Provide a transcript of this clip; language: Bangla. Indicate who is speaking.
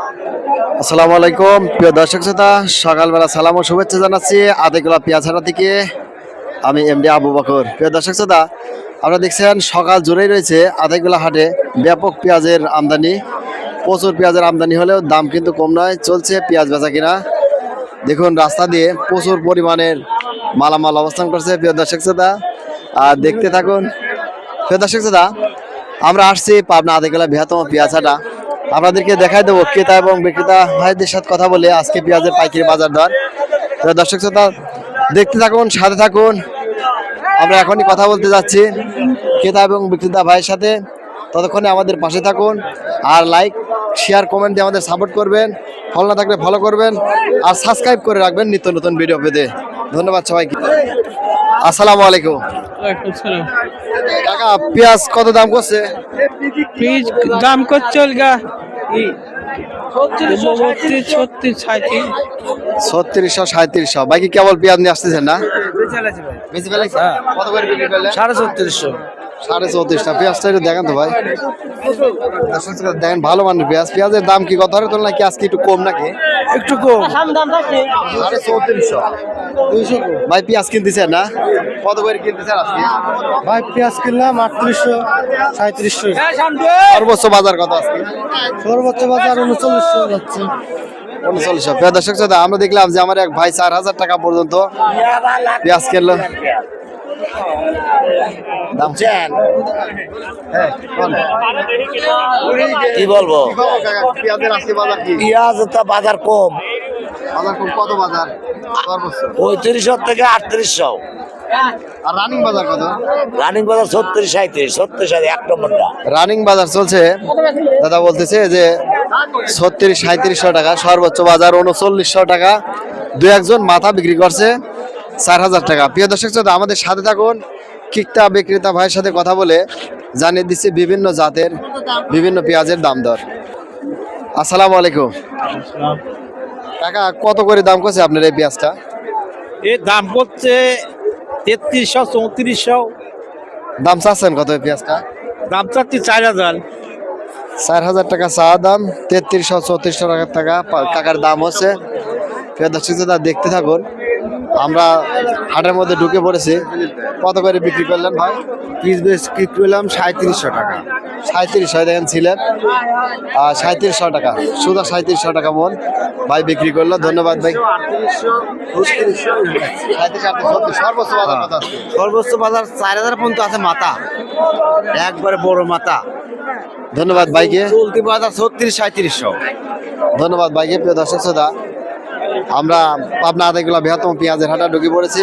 Speaker 1: আসসালামু আলাইকুম। প্রিয় দর্শক শ্রোতা, সকালবেলা সালাম ও শুভেচ্ছা জানাচ্ছি আদেগুলা পেঁয়াজহাটা থেকে আমি এমডি আবু বকর। প্রিয় দর্শক শ্রোতা, আপনারা দেখছেন, সকাল জুড়েই রয়েছে আদেগুলা হাটে ব্যাপক পেঁয়াজের আমদানি। প্রচুর পেঁয়াজের আমদানি হলেও দাম কিন্তু কম নয়, চলছে পেঁয়াজ বেচা কিনা। দেখুন, রাস্তা দিয়ে প্রচুর পরিমাণের মালামাল অবস্থান করছে, প্রিয় দর্শক শ্রোতা। আর দেখতে থাকুন, প্রিয় দর্শক শ্রোতা, আমরা আসছি পাবনা আদেগুলা বৃহত্তম পেঁয়াজ হাটা। আপনাদেরকে দেখাই দেবো ক্রেতা এবং বিক্রেতা ভাইদের সাথে কথা বলে আজকে পেঁয়াজের পাইকারি বাজার দর। দর্শক শ্রোতা, দেখতে থাকুন, সাথে থাকুন। আমরা এখনই কথা বলতে যাচ্ছি ক্রেতা এবং বিক্রেতা ভাইয়ের সাথে। ততক্ষণে আমাদের পাশে থাকুন আর লাইক শেয়ার কমেন্ট দিয়ে আমাদের সাপোর্ট করবেন। ফলো না থাকলে ফলো করবেন আর সাবস্ক্রাইব করে রাখবেন নিত্য নতুন ভিডিও পেতে। ধন্যবাদ সবাইকে। আসসালামু আলাইকুম। কাকা পেঁয়াজ কত দাম করছে?
Speaker 2: পেঁয়াজ দাম করছে ছত্রিশ
Speaker 1: ছত্রিশশো সাঁত্রিশশো বাইকে কেবল পেঁয়াজ নিয়ে আসতেছেন না? বেশি ফেলাইছে কত করে বিক্রি করলেন?
Speaker 2: সাড়ে ছত্রিশশো।
Speaker 1: সাড়ে চৌত্রিশটা। পেঁয়াজটা একটু দেখেন তো ভাই। দেখেন ভালো মানের পেঁয়াজ। পেঁয়াজের দাম কি কত? হারে নাকি আজকে একটু কম নাকি?
Speaker 2: একটু কম।
Speaker 1: সাড়ে চৌত্রিশশো। ভাই পেঁয়াজ কিনতেছেন না? কত করে কিনতেছেন আজকে?
Speaker 2: ভাই পেঁয়াজ কিনলাম আটত্রিশশো সাঁত্রিশশো
Speaker 1: সর্বোচ্চ বাজার কত আজকে?
Speaker 2: সর্বোচ্চ বাজার উনচল্লিশশো যাচ্ছে।
Speaker 1: উনচল্লিশশো। প্রিয় দর্শক শ্রোতা, আমরা দেখলাম যে আমার এক ভাই চার হাজার টাকা পর্যন্ত পেঁয়াজ কিনলো। হ্যাঁ,
Speaker 3: কি বলব? পেঁয়াজ তো বাজার কম।
Speaker 1: বাজার কম কত বাজার?
Speaker 3: পঁয়ত্রিশশো থেকে আটত্রিশশো।
Speaker 1: আর রানিং বাজার কত?
Speaker 3: রানিং বাজার ছত্রিশ সাঁত্রিশ ছত্রিশ সাঁত্রিশ এক নম্বরটা
Speaker 1: রানিং বাজার চলছে। দাদা বলতেছে যে ছত্রিশ সাঁত্রিশশো টাকা সর্বোচ্চ বাজার উনচল্লিশশো টাকা। দু একজন মাথা বিক্রি করছে চার হাজার টাকা। প্রিয় দর্শক শ্রোতা, আমাদের সাথে থাকুন। কিকটা বিক্রেতা ভাইয়ের সাথে কথা বলে জানিয়ে দিচ্ছি বিভিন্ন জাতের বিভিন্ন পেঁয়াজের দাম দর। আসসালামু আলাইকুম। টাকা কত করে দাম করছে আপনার এই পেঁয়াজটা?
Speaker 2: এর দাম করছে তেত্রিশশো চৌত্রিশশো।
Speaker 1: দাম চাচ্ছেন কত এই পেঁয়াজটা?
Speaker 2: দাম চাচ্ছি চার হাজার।
Speaker 1: চার হাজার টাকা চা দাম তেত্রিশশো চৌত্রিশশো টাকা টাকা টাকার দাম হচ্ছে। দর্শক দেখতে থাকুন আমরা হাটের মধ্যে ঢুকে পড়েছি। কত করে বিক্রি করলেন ভাই?
Speaker 4: পিস বেশ কি করলাম সাঁত্রিশশো টাকা।
Speaker 1: সাঁত্রিশশো দেখেন ছিলেন। আর সাঁত্রিশশো টাকা সুদা সাঁত্রিশশো টাকা মন। ভাই বিক্রি করল ধন্যবাদ ভাই। বাজার
Speaker 4: সর্বোচ্চ বাজার চার হাজার পর্যন্ত আছে মাথা। একবারে বড় মাথা।
Speaker 1: ধন্যবাদ ভাইকে।
Speaker 4: চলতি বাজার ছত্রিশ সাঁত্রিশশো।
Speaker 1: ধন্যবাদ ভাইকে প্রিয় দর্শক শ্রোতা। আমরা পাবনা আদায়গুলা বৃহত্তম পেঁয়াজের হাটা ঢুকে পড়েছি।